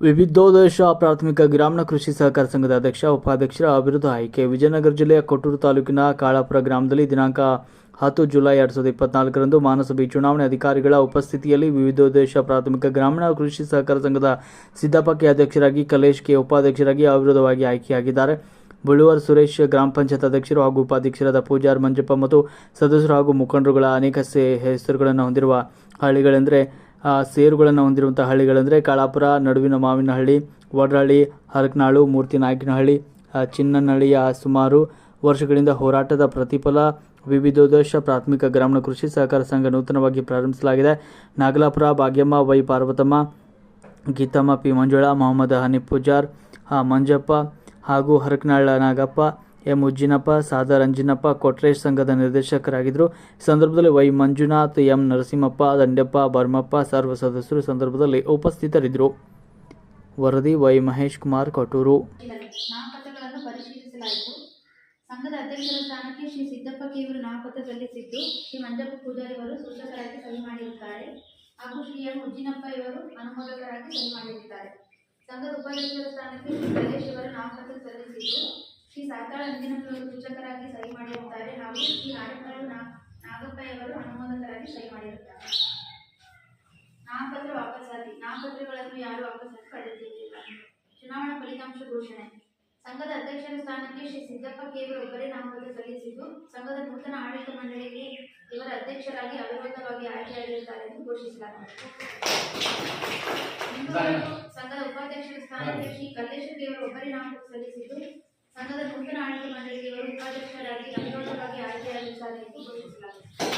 ವಿವಿಧೋದ್ದೇಶ ಪ್ರಾಥಮಿಕ ಗ್ರಾಮೀಣ ಕೃಷಿ ಸಹಕಾರ ಸಂಘದ ಅಧ್ಯಕ್ಷ, ಉಪಾಧ್ಯಕ್ಷರ ಅಭಿವೃದ್ಧಿ ಆಯ್ಕೆ. ವಿಜಯನಗರ ಜಿಲ್ಲೆಯ ಕೊಟ್ಟೂರು ತಾಲೂಕಿನ ಕಾಳಾಪುರ ಗ್ರಾಮದಲ್ಲಿ ದಿನಾಂಕ ಹತ್ತು ಜುಲೈ ಎರಡು ಸಾವಿರದ ಇಪ್ಪತ್ನಾಲ್ಕರಂದು ಮಾನಸಭೆ ಚುನಾವಣೆ ಅಧಿಕಾರಿಗಳ ಉಪಸ್ಥಿತಿಯಲ್ಲಿ ವಿವಿಧೋದ್ದೇಶ ಪ್ರಾಥಮಿಕ ಗ್ರಾಮೀಣ ಕೃಷಿ ಸಹಕಾರ ಸಂಘದ ಸಿದ್ದಪ್ಪಕ್ಕೆ ಅಧ್ಯಕ್ಷರಾಗಿ ಕಲೇಶ್ ಕೆ. ಉಪಾಧ್ಯಕ್ಷರಾಗಿ ಅವಿರೋಧವಾಗಿ ಆಯ್ಕೆಯಾಗಿದ್ದಾರೆ. ಬಳುವರ್ ಸುರೇಶ್ ಗ್ರಾಮ ಪಂಚಾಯತ್ ಅಧ್ಯಕ್ಷರು ಹಾಗೂ ಉಪಾಧ್ಯಕ್ಷರಾದ ಪೂಜಾರ್ ಮಂಜಪ್ಪ ಮತ್ತು ಸದಸ್ಯರು ಹಾಗೂ ಮುಖಂಡರುಗಳ ಅನೇಕ ಹೆಸರುಗಳನ್ನು ಹೊಂದಿರುವ ಹಳ್ಳಿಗಳೆಂದರೆ ಸೇರುಗಳನ್ನು ಹೊಂದಿರುವಂಥ ಹಳ್ಳಿಗಳೆಂದರೆ ಕಾಳಾಪುರ, ನಡುವಿನ ಮಾವಿನಹಳ್ಳಿ, ವಡ್ರಹಳ್ಳಿ, ಹರಕನಾಳು, ಮೂರ್ತಿ ನಾಯಕನಹಳ್ಳಿ ಚಿನ್ನನಹಳ್ಳಿಯ ಸುಮಾರು ವರ್ಷಗಳಿಂದ ಹೋರಾಟದ ಪ್ರತಿಫಲ ವಿವಿಧೋದ್ದೇಶ ಪ್ರಾಥಮಿಕ ಗ್ರಾಮೀಣ ಕೃಷಿ ಸಹಕಾರ ಸಂಘ ನೂತನವಾಗಿ ಪ್ರಾರಂಭಿಸಲಾಗಿದೆ. ನಾಗಲಾಪುರ, ಭಾಗ್ಯಮ್ಮ, ವೈ ಪಾರ್ವತಮ್ಮ, ಗೀತಮ್ಮ, ಪಿ ಮಂಜುಳಾ, ಮೊಹಮ್ಮದ್ ಹನೀಫ್ ಪೂಜಾರ್ ಮಂಜಪ್ಪ ಹಾಗೂ ಹರಕನಾಳ ನಾಗಪ್ಪ ಎಂ ಉಜ್ಜಿನಪ್ಪ ಸಾದರ್ ಅಂಜಿನಪ್ಪ ಕೊಟ್ರೇಶ್ ಸಂಘದ ನಿರ್ದೇಶಕರಾಗಿದ್ದರು. ಸಂದರ್ಭದಲ್ಲಿ ವೈ ಮಂಜುನಾಥ್, ಎಂ ನರಸಿಂಹಪ್ಪ, ದಂಡ್ಯಪ್ಪ, ಬರ್ಮಪ್ಪ ಸರ್ವ ಸದಸ್ಯರು ಸಂದರ್ಭದಲ್ಲಿ ಉಪಸ್ಥಿತರಿದ್ದರು. ವರದಿ ವೈ ಮಹೇಶ್ ಕುಮಾರ್ ಪರಿಶೀಲಿಸಲಾಯಿತು. ಸಂಘದ ಅಧ್ಯಕ್ಷರ ಸ್ಥಾನಕ್ಕೆ ಶ್ರೀ ಸಿದ್ದಪ್ಪ ಕೇವರು ನಾಮಪತ್ರ ಸಲ್ಲಿಸಿದ್ದು ಶ್ರೀ ಮಂಜಪ್ಪ ಪೂಜಾರಿ ಅವರು ಸೂಚಕರಾಗಿ ಸಹಿ ಮಾಡಿರುತ್ತಾರೆ ಹಾಗೂ ಶ್ರೀ ಎಂ ಉಜ್ಜಿನಪ್ಪ ಇವರು ಅನುಮೋದಕರಾಗಿ ಸಹಿ ಮಾಡಿರುತ್ತಾರೆ ಸಂಘದ ಉಪಾಧ್ಯಕ್ಷರ ಸ್ಥಾನಕ್ಕೆ ಶ್ರೀ ಗಣೇಶ್ ಇವರು ನಾಮಪತ್ರ ಸಲ್ಲಿಸಿದ್ದು. ಶ್ರೀ ಸಾತಾಳ ಅಂದಿನ ಸೂಚಕರಾಗಿ ಸಹಿ ಮಾಡಿರುತ್ತಾರೆ ಹಾಗೂ ಶ್ರೀ ನಾಡಕರು ನಾಗಪ್ಪಯ್ಯವರು ಅನುಮೋದಕರಾಗಿ ಸಹಿ ಮಾಡಿರುತ್ತಾರೆ. ನಾಮಪತ್ರ ವಾಪಸಾತಿ ನಾಮಪತ್ರಗಳನ್ನು ಯಾರು ವಾಪಸ್ ಪಡೆದಿರಲಿಲ್ಲ. ಚುನಾವಣಾ ಫಲಿತಾಂಶ ಘೋಷಣೆ. ಸಂಘದ ಅಧ್ಯಕ್ಷರ ಸ್ಥಾನಕ್ಕೆ ಶ್ರೀ ಸಿದ್ದಪ್ಪ ಕೇವರು ಒಬ್ಬರೇ ನಾಮಪತ್ರ ಸಲ್ಲಿಸಿದ್ದು ಸಂಘದ ನೂತನ ಆಡಳಿತ ಮಂಡಳಿಗೆ ಇವರ ಅಧ್ಯಕ್ಷರಾಗಿ ಅವಿರೋಧವಾಗಿ ಆಯ್ಕೆಯಾಗಿರುತ್ತಾರೆ ಎಂದು ಘೋಷಿಸಲಾಗಿದೆ. ಸಂಘದ ಉಪಾಧ್ಯಕ್ಷರ ಸ್ಥಾನಕ್ಕೆ ಶ್ರೀ ಕಲ್ಲೇಶ ಕೇವರು ಒಬ್ಬರೇ ನಾಮಪತ್ರ ಸಲ್ಲಿಸಿದ್ದು ಸಂಘದ ನೂತನ ಆಡಳಿತ ಮಂಡಳಿಗೆ ಇವರು ಉಪಾಧ್ಯಕ್ಷರಾಗಿ ಅವಿರೋಧವಾಗಿ ಆಯ್ಕೆಯಾಗಿರುತ್ತಾರೆ ಎಂದು ಘೋಷಿಸಲಾಗಿದೆ